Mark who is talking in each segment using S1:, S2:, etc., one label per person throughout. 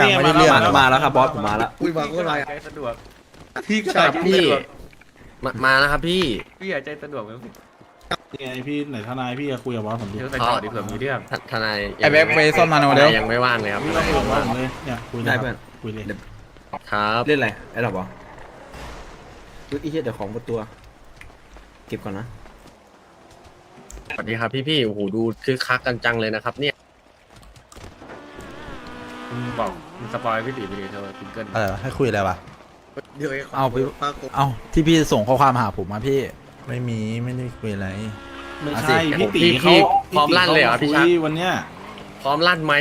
S1: กลางไม่ได้เรื่อง
S2: มามาแล้วครับบอสผมมาแล้ว
S3: อุ้ยมาโคตรไรอะ
S4: ใจสะดวก
S3: พี่
S4: ใช่
S3: ชาย
S4: พี่
S3: พี่
S5: มามาแล้วครับพี่
S4: พี่อย่าใจสะดวกมั้ง
S1: นี่ไงพี่ไหนทนายพี่จะคุยกับบอสผมดิ
S4: เดี๋ยวใส่ก่อนดิเผื่อมีเรื่อง
S5: ททนาย
S6: ไอ้แบ็คเวย์ซ่อนมาโนเดี๋ยว
S5: ยังไม่ว่างเลยครับ
S1: พี่
S5: ท
S1: ก็
S5: นาย
S1: คุย
S5: ยั
S1: กับ
S5: ง
S1: บอส
S5: ว่าง
S1: ผมเลยเนี่ยคุยเลย
S2: ได้
S1: ค
S2: เพื่อ
S1: รั
S2: น
S1: บคุยเลย
S5: ครับ
S2: เล่นอะไรไอ้หรอบออุ๊ยไอ้เหี้ยเดี๋ยวของหมดตัว เก็บก่อนนะ
S5: สวัสดีครับพี่พี่ๆโอ้โหดูคือคักกันจังเลยนะครับ เนี่ย
S4: มึงบอกมึงสปอยพี่ตีไปเลยเธอซิงเกิล
S6: อะไรวะให้คุยอะไรวะ
S3: เดี๋ยวไอ้
S6: เอาไป
S3: ปลาโก
S6: เอาที่พี่ส่งข้อความหาผมมาพี่ ไม่มีไม่ได้คุยอะไร
S1: ไม่
S6: เอา
S1: ใช่
S6: สิ
S1: พี่ตี
S5: พี่
S1: เขา
S5: พี่พร้อมลั่นเลยเหรอ
S1: พี่
S5: พี่
S1: ตี
S5: ชัก
S1: เขามาคุยวันเนี้ย
S5: พร้อมลั่นไหม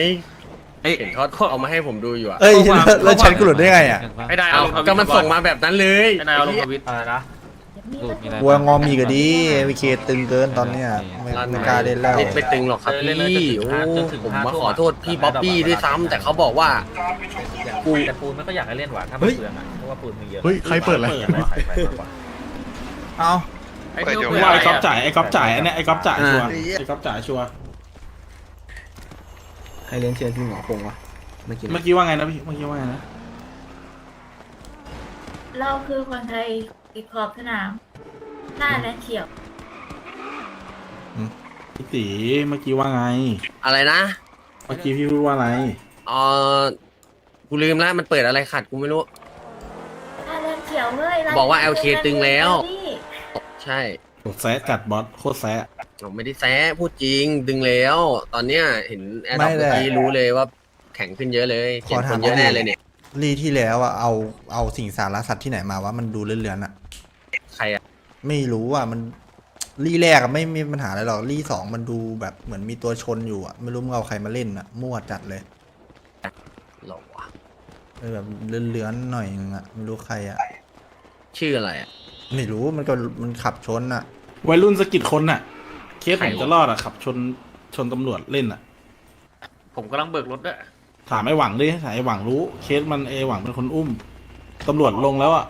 S5: เห็นเขาเอามาให้ผมดูอยู่อะ
S6: เอ้ยแล้วแล้วแชทกูหลุดได้ไงอะ
S4: ไม่ได้
S5: เอา
S4: เอาลงทวิต
S5: ก็มันส่งมาแบบนั้นเลย
S4: ไม่ได้เอาลงทวิต
S7: อะไรนะ
S6: กลัวงอมีก็ดีเอวีเคตึงเกินตอนเนี้ยไม่
S5: ลั่น
S6: ไม่กล้าเล่นแล้ว
S5: ไม่ไม่ตึงหรอกครับ
S7: เล่นเลย
S5: พี่
S7: จนถึง
S5: โอ้
S7: ห้าจนถึงห้า
S5: ผมมา
S7: ทุ่ม
S5: ขอโทษพี่บ๊อบบี้ด้วยซ้ำแต่เขาบอกว่า
S7: ปูแต่ปูนมันก็อยากให้เล่นว่ะถ้ามันเปลืองอะเพราะว่าปูนมันเยอะ
S6: เฮ้ยใครเปิดอะไร
S7: อยากได้ใครไปมากกว่า
S6: เอา
S4: ไอ้ที่
S1: ผม
S4: เพื่
S1: ว่า
S4: อ
S1: ไอ้
S4: อะไร
S1: ก๊อฟ
S4: อะ
S1: จ่ายไอ้ก๊อฟจ่ายอันเนี้ยไอ้ก๊อฟจ่ายชัวร์
S2: อ่า
S1: ไอ้ก๊อฟจ่ายชัวร์
S2: ให้เลี้ยงเชียร์ที่หมอคงวะไม่กิน
S1: เมื่อกี้ว่าไงนะพี่เมื่อกี้ว่าไงนะ
S8: เราคือคนไทย ติดขอบสนามหน้าและเขียว
S1: พี่ตีเมื่อกี้ว่าไง
S5: อะไรนะ
S1: เมื่อกี้พี่พูดว่าอะไร
S5: เออกูลืมแล้วมันเปิดอะไรขัดกูไม่รู้
S8: หน้าและเขียวเฮ้ย
S5: บอกว่า LK ตึงแล้ว ใช่
S1: โคตรแซะกัดบอสโคตรแซะ
S5: ผมไม่ได้แซะพูดจริงดึงแล้ว ตอนเนี้ยเห็นแอดด
S6: ไม่
S5: อป
S6: ได้
S5: เมื่อกี้รู้เลยว่าแข็งขึ้นเยอะเลย
S6: ข
S5: เขีย
S6: อน
S5: ค
S6: ถาม
S5: นเยอะ
S6: ว่า
S5: แน่เลยเนี่ย
S6: รีที่แล้วอะเอาเอาสิ่งสารสัตว์ที่ไหนมาวะมันดูเลื่อนๆอะ
S5: ใครอะ
S6: ไม่รู้อะมันรีแรกอะไม่มีปัญหาอะไรหรอกรีสองมันดูแบบเหมือนมีตัวชนอยู่อะไม่รู้มึงเอาใครมาเล่นอะมั่วจัดเลย
S5: หรอวะ
S6: เออแบบเลื้อนๆหน่อยนึงอะไม่รู้ใครอะ
S5: ชื่ออะไรอะ
S6: ไม่รู้มันก็มันขับชนอะ
S1: วัยรุ่นสะกิดคนน่ะ เคส
S5: ใคร
S1: ผม
S5: วะ
S1: จะรอดอะขับชนชนตำรวจเล่นอะ
S4: ผมกำลังเบิกรถด้วย
S1: ถามไอ้หวังดิถามไอ้หวังรู้ เคสมันไอ้หวังเป็นคนอุ้มตำรวจลงแล้วอะ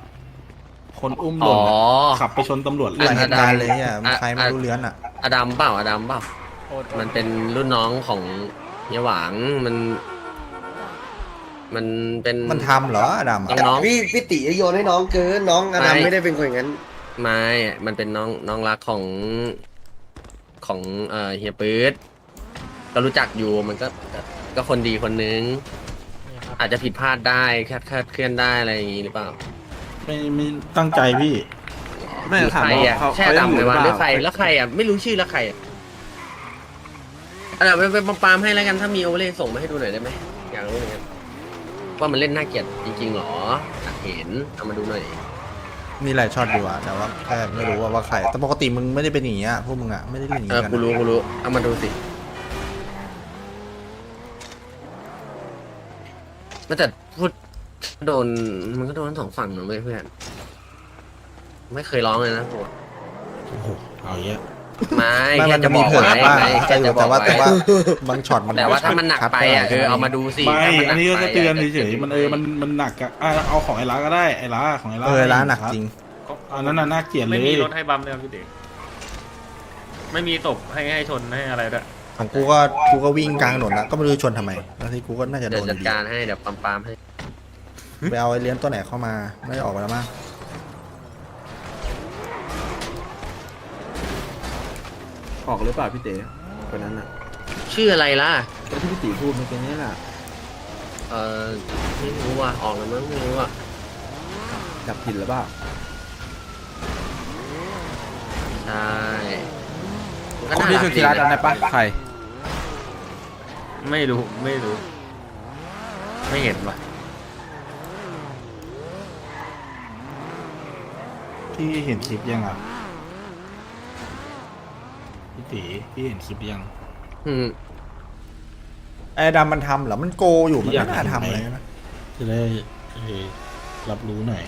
S1: คนอุ้มห
S5: อ๋
S1: ล่
S5: อ
S1: นอะขับไปชนตำรวจ
S6: ห
S1: เล่
S6: ลานยเหตุการณ์เลยอะ
S5: อะ
S6: มันใครไม่รู้เลื้อนอะ
S5: อดัมเปล่าอดัมเปล่า มันเป็นรุ่นน้องของเฮียหวางมัน มันเป็น
S6: มันทำเหรออดัมอะ
S5: น้อง
S3: พี่พี่ตีโยนให้น้องเกินน้องอดัม
S5: ไม่
S3: ไม่ได้เป็นคนอย่างนั้น
S5: ไม่มันเป็นน้องน้องรักของของเอ่อเฮียปื๊ดก็รู้จักอยู่มันก็ก็ก็คนดีคนนึง อาจจะผิดพลาดได้คลาดคลาดเคลื่อนได้อะไรอย่างงี้หรือเปล่า ไม่
S1: ไม่ไม่ตั้งใจพี่
S2: ไม่
S5: หรือ
S2: ถาม
S5: ใคร
S2: ว่า
S5: อะ
S2: เขา
S5: แช่
S2: เขายัง
S5: ดำ
S2: อยู่
S5: เล
S2: ห
S5: ย
S2: รือ
S5: วะ
S2: เป
S5: หรือ
S2: ล่า
S5: ใครแล้วใครอะไม่รู้ชื่อแล้วใครอะเอาเดี๋ยวไปไปปามให้แล้วกันถ้ามีโอเวอร์เลยส่งมาให้ดูหน่อยได้ไหมอยากรู้เหมือนกันว่ามันเล่นน่าเกลียดจริงๆหรออยากเห็นเอามาดูหน่อย
S6: มีหลายช็อตอยู่อะแต่ว่าแค่ไม่รู้ว่าว่าใคร แต่ปกติมึงไม่ได้เป็นอย่างเงี้ยพวกมึงอะไม่ได้เล่นอย่าง
S5: เออ
S6: งี้กัน
S5: กูรู้กูรู้เอามาดูสิมันแต่พูด โดนมันก็โดนทั้งสองฝั่งนะเว้ยเพื่อน ไม่เคยร้องเลยนะผม
S1: โอ้โหเอาเยอะ
S5: ไม่
S6: ไม่
S5: แค่
S6: มัน
S5: จะ
S6: จะ
S5: บ
S6: มี
S5: อก
S6: เผื่อ
S5: ไว้
S6: บ้าง
S5: ไม่แค่
S6: แต่
S5: จะบ
S6: แต่
S5: อก
S6: ว่า
S5: ไว้
S6: แต่ว่าบางช็อตมัน
S5: แต่ว่าถ้ามันหนักไปอะคือเอามาดูสิ
S1: ไม่
S5: ถ้ามัห
S1: อันนี้
S5: ไป
S1: ก็เตือน
S5: อะ
S1: เฉยๆมันเออมันมันหนักอะอะเอาของไอ้ล้าก็ได้ไอ้ล้าของไอ้ล้า
S6: เออร้านหนักจริง
S1: อันนั้นน่ะน่าเกลียดเล
S4: ไม่
S1: ย
S4: มีรถให้บัมเลยครับพี่ตีไม่มีตบให้ให้ชนให้อะไรด้วย
S6: ของกูก็กูก็วิ่งกลางถนนแล้วก็ไม่รู้ชนทำไมแล้วที่กูก็น่าจะโด
S5: เดี๋ยวน
S6: อ
S5: จัด
S6: ยู่ดี
S5: การให้เดี๋ยวปั๊มปั๊มให้
S6: ไปเอาไอ้เลี้ยนตัวไหนเข้ามา ไม่ได้ออกไปแล้วมั้ง
S2: ออกหรือเปล่าพี่เต๋คนนั้นอะ
S5: ชื่ออะไรล่ะ
S2: ก็ที่พี่ตีพูดเมื่อกี้นี่แหละ
S5: เออไม่รู้อะออกแล้วมั้งไม่รู้อะ
S2: จับผิดหรือเปล่า
S5: ใช่
S7: คนที่สุธิรัตน์จำได้ปะใคร
S4: ไม่รู้ไม่รู้ ไม่เห็นว่ะ
S1: พี่เห็นคลิปยังอะพี่ตีพี่เห็นคลิปยัง
S5: อืม
S6: ไอ้ดำมันทำเหรอมันโกอยู่มันไม่น่าทำเลยนะ
S1: จะได้เออรับรู้หน่อย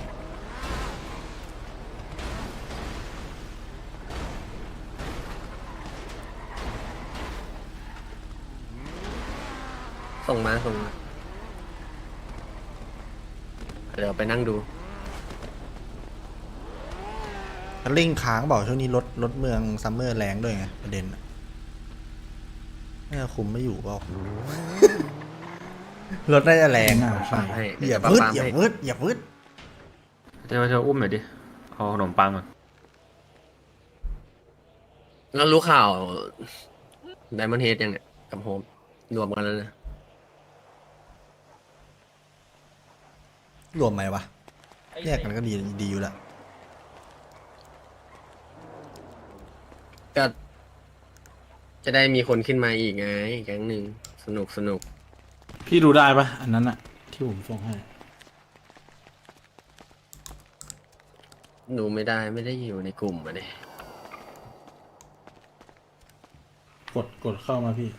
S5: ส่งมาส่งมาเดี๋ยวไปนั่งดู
S6: ลิงค้างบอกช่วงนี้รถรถเมืองซัมเมอร์แรงด้วยไงประเด็นน่ะน่าจะคุมไม่อยู่เปล่ารถน่าจะแรง
S1: น่าใช่
S5: ให้
S6: อ
S5: เดี๋
S6: ย่า
S5: ยวปั๊ม
S6: วืด
S5: ปั๊ม
S6: อย่า
S5: ให้
S6: วืดอย่าวืด
S4: เธอเธออุ้มหน่อยดิ เอาขนมปังมา
S5: แล้วรู้ข่าวไดมอนเฮดยังเนี่ยกับโฮมรวมกันแล้วนะ
S6: รวมไหมวะแยกกันก็ดีดีอยู่ละ
S5: ก็ จะได้มีคนขึ้นมาอีกไงแก๊งหนึ่งสนุกสนุก
S1: พี่ดูได้ปะอันนั้นอะที่ผมส่งให้
S5: ดูไม่ได้ไม่ได้อยู่ในกลุ่มอะเนี่ย
S1: กดกดเข้ามาพี่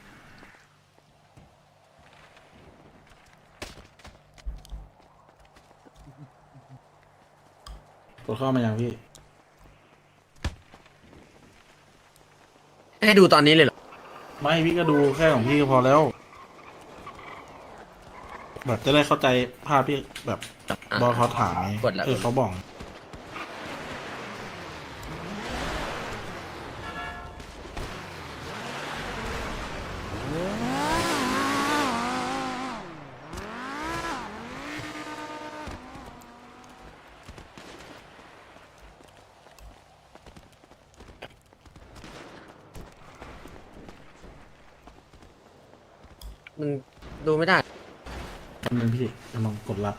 S1: กดเข้ามายังพี่
S5: ให้ดูตอนนี้เลยเหรอ
S1: ไม่พี่ก็ดูแค่ของพี่ก็พอแล้ว แบบจะได้เข้าใจภาพพี่แบบ
S5: อะ
S1: บอสเขาถามไง
S5: กดแล้ว
S1: เออเขาบอก
S5: มันดูไม่ได้
S1: อันนึงพี่กำลังกดรับ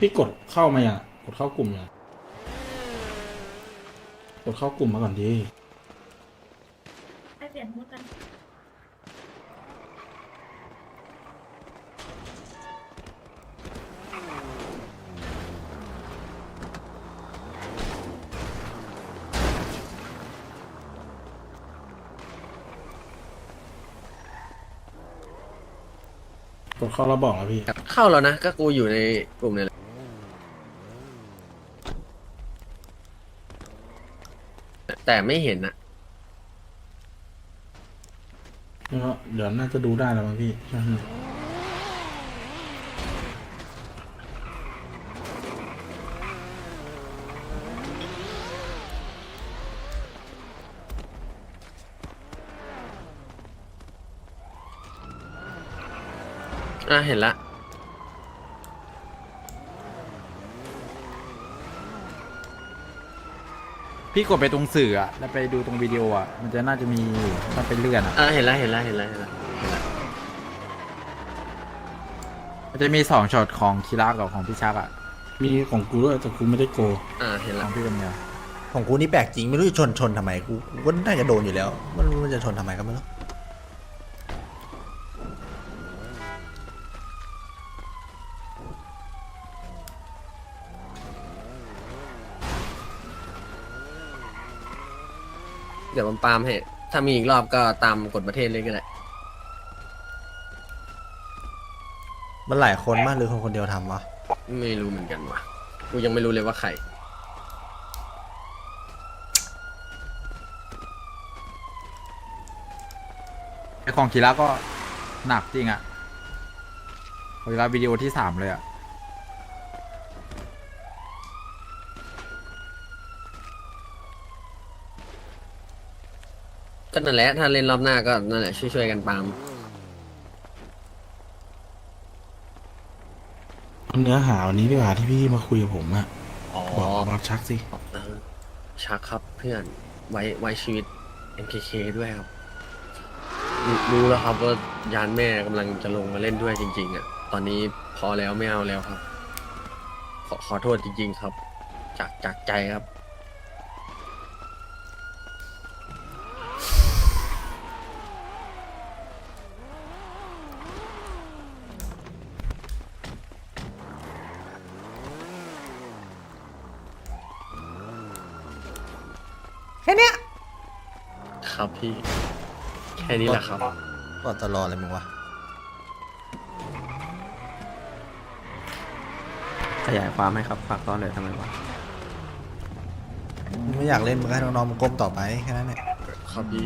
S1: พี่กดเข้ามาอย่างกดเข้ากลุ่มอย่างกดเข้ากลุ่มมาก่อนดี
S8: ด
S1: เข้าแล้วบอกนะพี่
S5: เข้าแล้วนะ ก็กูอยู่ในกลุ่มเนี่ยแหละแต่ไม่เห็นอะ
S1: แล้วก็เดี๋ยวน่าจะดูได้แล้วมั้งพี่ใช่ไหม
S5: อะเห็นละ
S9: พี่กดไปตรงสื่ออะแล้วไปดูตรงวิดีโออะมันจะน่าจะมีอยู่ถ้าไปเลื่อนอะ
S5: อะเห็นละเห็นละเห็นละเห็นละเห็นละ
S9: มันจะมีสองช็อตของคีรากับของพี่ชักอะ
S1: มีของกูด้วยแต่กูไม่ได้โก
S5: อะเห็น
S9: ข
S5: ละ
S9: องพี่เป็นไง
S6: ของกูนี่แปลกจริงไม่รู้จะชนชนทำไมกูกูก็น่าจะโดนอยู่แล้วไมันมันจะชนทำไมก็ไม่รู้
S5: เดี๋ยวมันปาล์มให้ ถ้ามีอีกรอบก็ตามกฎประเทศเลยก็ได้
S6: มันหลายคนมากหรือคนคนเดียวทำวะ
S5: ไม่รู้เหมือนกันว่ะกูยังไม่รู้เลยว่าใคร
S9: ไอของคีราก็หนักจริงอะของคีราวิดีโอที่สามเลยอะ
S5: ก็นั่นแหละถ้าเล่นรอบหน้าก็นั่นแหละช่วยๆกันปาล์ม
S1: เอาเนื้อหาวันนี้ดีกว่าที่พี่มาคุยกับผมอะ
S5: อ๋อ
S1: บอกบอสชักสิ
S5: เออชักครับเพื่อนไว้ไว้ชีวิต MKK ด้วยครับรู้รู้แล้วครับว่ายานแม่กำลังจะลงมาเล่นด้วยจริง ๆอะตอนนี้พอแล้วไม่เอาแล้วครับ ขอขอโทษจริง ๆ ครับ จากจากใจครับ
S6: แค่เนี้ย
S5: ครับพี่ แค่นี้แหละครับ
S6: ก็ตลอดเลยมึงวะ
S7: ขยายความให้ครับฝากตอนเลยทำไมวะ
S6: มึงไม่อยากเล่นมึงก็ให้น้องๆมึงก้มต่อไปแค่นั้นแหละ
S5: ครับพี่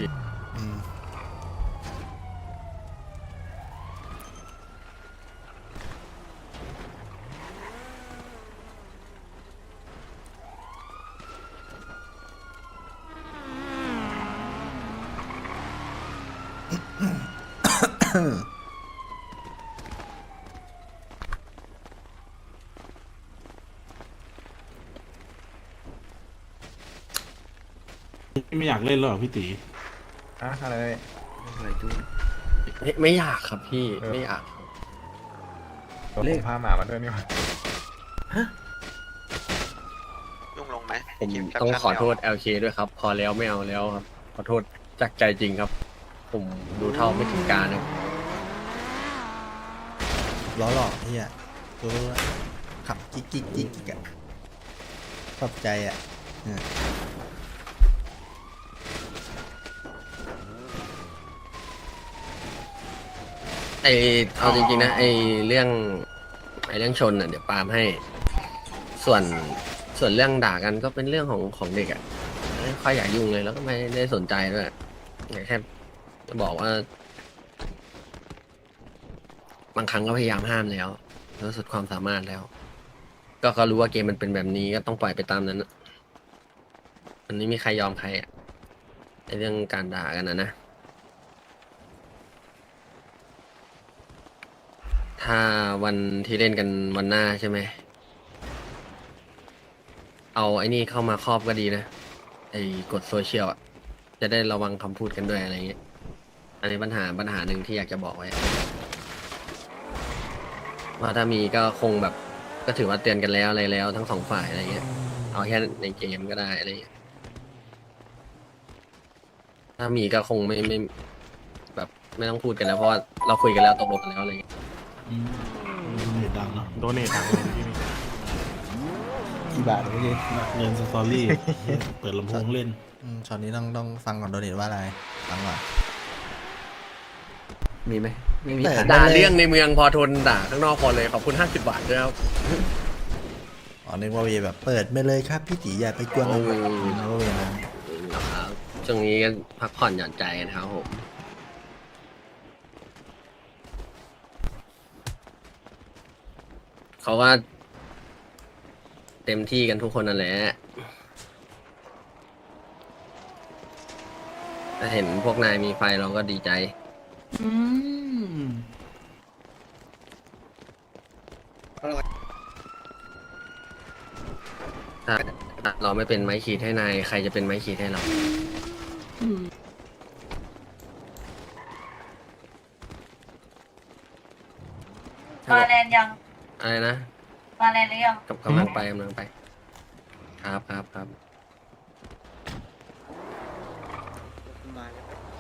S1: ไม่อยากเล่นหรอพี่ตี
S9: อะอะไร
S2: อะไรด้
S5: วยไม่อยากครับพี่ไม่อยาก
S2: เล่น
S9: พาหมามาด้วยนี่หว่า
S10: ยุ่งลงไหม
S5: ผมต้องขอโทษ LK ด้วยครับ พอแล้วไม่เอาแล้วครับ ขอโทษจากใจจริงครับ ผมดูเท่าไม่ถึงการนะ
S6: ล้อหลอกเฮียรู้ว่าขับกิ๊กกิ๊กกิ๊กกิ๊กอะขอบใจอะ
S5: ไอเอาจริงๆนะไอเรื่องไอเรื่องชนอะเดี๋ยวปาล์มให้ ส่วนส่วนเรื่องด่ากันก็เป็นเรื่องของของเด็กอะไม่ค่อยอยากยุ่งเลยแล้วก็ไม่ได้สนใจด้วยแค่จะบอกว่า บางครั้งก็พยายามห้ามแล้วแล้วสุดความสามารถแล้ว ก็ก็รู้ว่าเกมมันเป็นแบบนี้ก็ต้องปล่อยไปตามนั้นอะมันไม่มีใครยอมใครอะไอเรื่องการด่ากันนะนะ ถ้าวันที่เล่นกันวันหน้าใช่ไหม เอาไอ้นี่เข้ามาครอบก็ดีนะ ไอ้กดโซเชียลอะจะได้ระวังคำพูดกันด้วยอะไรเงี้ย อันนี้ปัญหาปัญหาหนึ่งที่อยากจะบอกไว้ ว่าถ้ามีก็คงแบบก็ถือว่าเตือนกันแล้วอะไรแล้ว ทั้งสองฝ่ายอะไรเงี้ย เอาแค่ในเกมก็ได้อะไรเงี้ยถ้ามีก็คงไม่ไม่ แบบไม่ต้องพูดกันแล้วเพราะว่าเราคุยกันแล้วตกลงกันแล้วอะไรเงี้ย
S1: อืมโดเนทดังเนาะ
S4: โดเนทดังเลยที่นี่
S6: กี่บาทเมื่อกี้
S1: เงินสตอรี่ เปิดลำโพงเล่น
S6: อืมช็อตนี้ต้องต้องฟังก่อนโดเนทว่าอะไร ฟังก่อน
S2: มีไหม ไม่มี
S6: แต่
S2: ค่ะ
S5: ด่าเรื่องในเมืองพอทนด่าข้างนอกพอเลยขอบคุณห้าสิบบาทด้วยครับ
S6: อ๋อนึกว่าเวแบบเปิดไปเลยครับพี่ตีอย่าไปกวนมัน
S5: โอ้ย
S6: นึกว่าเวนั้น
S5: นะครับช่วงนี้ก็พักผ่อนหย่อนใจนะครับผมเขาว่า เต็มที่กันทุกคนนั่นแหละแต่เห็นพวกนายมีไฟเราก็ดีใจ
S1: อืม
S5: ถ้าเราไม่เป็นไม้ขีดให้นายใครจะเป็นไม้ขีดให้เรา
S8: มาแลนด์ยัง
S5: อะไรนะ
S8: มาแลนด์หรือยัง
S5: กับกำลังไปกำลังไป ครับครับครับ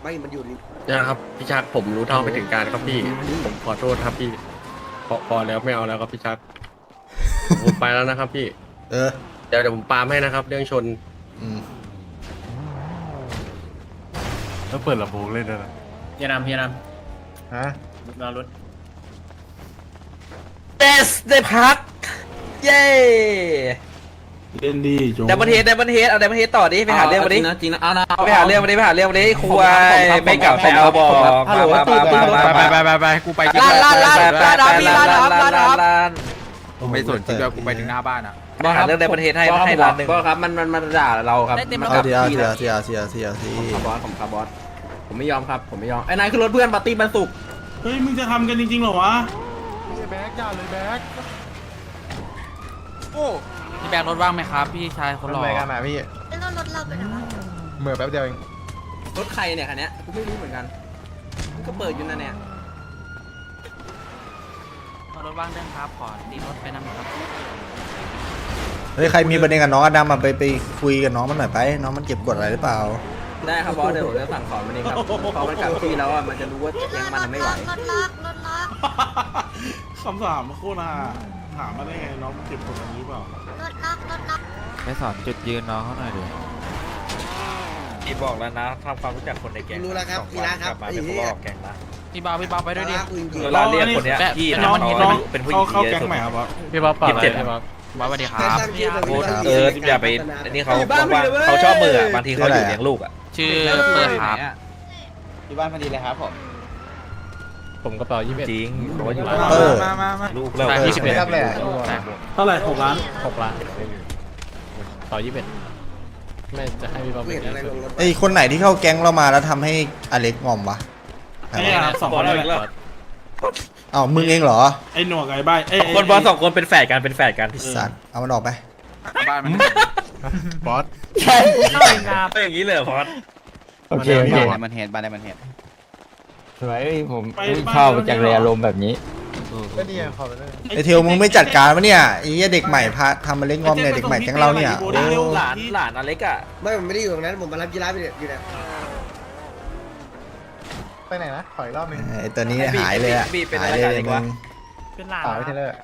S3: ไม่มันอยู่นี่
S5: นะครับพี่ชักผมรู้เท่าไม่ถึงการครับพี่ ผมขอโทษครับพี่พอพอแล้วไม่เอาแล้วครับพี่ชัก ผมไปแล้วนะครับพี่
S6: เออ
S5: เดี๋ยวเดี๋ยวผมปาล์มให้นะครับ เรื่องชน
S6: อืม
S1: แล้วเปิดลำโพงเล่นด้วยนะ
S4: เฮียนำเฮียน
S9: ฮะำ
S4: รอรถ
S7: เดสได้พัก เย้
S1: เล่นดีจง
S7: ดับเบิลเฮดดับเบิลเฮดเอาดับเบิลเฮดต่อดิไปหาเรื่องมาดิ
S2: จริงนะจริงนะเอานะ
S7: ไปหาเรื่องมาดิไปหาเรื่องมาดิควายไม่เก่าใส่เอาบอก
S2: ฮัลโหล
S7: มา
S2: ตื่น
S7: มา
S2: ตื่น
S7: มา
S9: ไป
S7: มา
S9: ไปไปไปกูไป
S7: ลานลานลานลานรับพี่ลานรับลานรับลาน
S9: กูไม่สนจริงด้วยกูไปถึงหน้าบ้า นอะ
S7: หาเรื่องดับเบิลเฮดให้
S2: บอส
S7: ให้
S2: ค
S7: ล้า
S2: รั
S7: น
S2: บ
S7: หนึ่ง
S2: บอสครับมันมันมันด่าเราครับ
S7: ได้เต็ม
S2: มัน
S6: เอาเดียว
S2: พี่
S6: เดียว
S2: นะ
S6: เดียวเดียวเดียวเดียว
S2: ครับบอสผมครับบอสผมไม่ยอมครับผมไม่ยอมไอ้นายขึ้นรถเพื่อนปาร์ตี้มันสุกร์
S1: เฮ้ย มึงจะทำกันจริงๆเหรอวะ
S9: แบ็กจ้าเลยแบ็ก
S7: พี่แบงรถว่างไหมครับ พี่ชายคนหล่อ
S9: ไปกันนะพี่
S8: แล้วรถเราไปไหนวะ
S9: เหมือแป๊บเดียวเอง
S2: รถใครเนี่ยคันเนี้ยกูไม่รู้เหมือนกันมันก็เปิดอยู่นั่นเนี่ย
S7: รถว่างเรื่องครับขอตีรถไปนั่งครับ
S6: เฮ้ยใครมีประเด็นกับน้องอดัมมาไปไปคุยกับน้องมันหน่อยไป น้องมันเก็บกดอะไรหรือเปล่า
S2: ได้ครับบอสเดี๋ยวผมจะสั่งสอนมันเองครับพอมันกลับที่แล้วอะมันจะรู้ว่ายังมันไม่ไหว
S8: รถล็อกรถล็อก
S1: คำถามมันโคตรห่าถามมาได้ไงน้องมันเก็บกดอันนี้หรือเปล่า
S8: รถล็อกรถล็อก
S9: ไม่สอนจุดยืนน้องเขาหน่อยดิ
S7: พี่บอกแล้วนะทำความรู้จักคนในแก๊ง
S3: รู้แล้วครับพี่นะครับ
S7: กลับมาเป็นคนรอบแก๊งนะพี่บาพี่บาไปด้วยดิ
S3: รักจริง
S7: เวลาเรียกคนเนี้ยพี่
S1: ไอ้
S7: นะ
S1: น้อง
S7: มัน
S1: น้อง
S7: เป็นผู้หญิ
S1: เข้างเข้า
S7: เยอะ
S1: แก๊ง
S7: สุด
S1: ใหม่ครับบอส
S4: พี่บ๊อบปรับ
S7: ยี่สิบเจ็ด
S4: อะไรพี่บ๊อบ
S7: บาสวัสดีค
S3: ๆ
S7: รับ
S3: ตั้งชื่อตัว
S7: โอ้
S3: เป็น
S7: เอออย่าไปอันนี้เขาบอกว่าเขาชอบมืออะบางทีเขาอยู่เลี้ยงลูกอะชื่อเปิดครับ
S2: ที่บ้านพอดีเลยครับผม
S4: ผมกระเป๋ายี่สิบเอ็ด
S7: จริงบอกว่าอยู่
S6: เออ
S9: มามามา
S7: ลูกเรา
S4: ใช่
S7: ยี่สิบเอ็ด
S9: ครับเลย
S1: เท่าไหร่หกล้าน
S4: หกล้านต่อยี่สิบเอ็ดไม่จะให้พี่บ๊อบ
S3: ไม่
S4: เป็น
S3: เห็นอะไรลงรถ
S6: ไอ้คนไหนที่เข้าแก๊งเรามาแล้วทำให้อเล็กงอมวะใคร
S1: ไอ้
S6: วะ
S1: ครับสองคนนั่นแหละ
S6: อ้าวมึงเองเหรอ
S1: ไอ้หนวกไอ้ใบไอ้
S7: คนบอลสองคนเป็นแฝดกันเป็นแฝดกัน
S6: ไอ้สัตว์เอามันออกไป
S9: บ้านมัน
S11: บอส
S12: เข้าเองครับ
S7: เป็นอย่างนี้เลยเหรอพอด
S13: โอเคโอเคมันเห็นบ้านได้มันเห็นสวยผมชอบจากเรียลมแบบนี้
S6: ไอเทลมึงไม่จัดการวะเนี่ยไอ้เหี้ยเด็กใหม่พาทำมาเล่นงอมเนี่ยเด็กใหม่แก๊งเราเนี่ยโอ้
S7: หลานหลานอเล็กอะ
S3: ไม่ผมไม่ได้อยู่ตรงนั้นผมมารับยีราฟอยู่เนี่ย ไปไหนนะขอยรอบนึง
S6: ไอตัวนี้หายเลยอะหายเลยมึง
S12: เป็นหลาน
S6: ไปเทเลอร์ด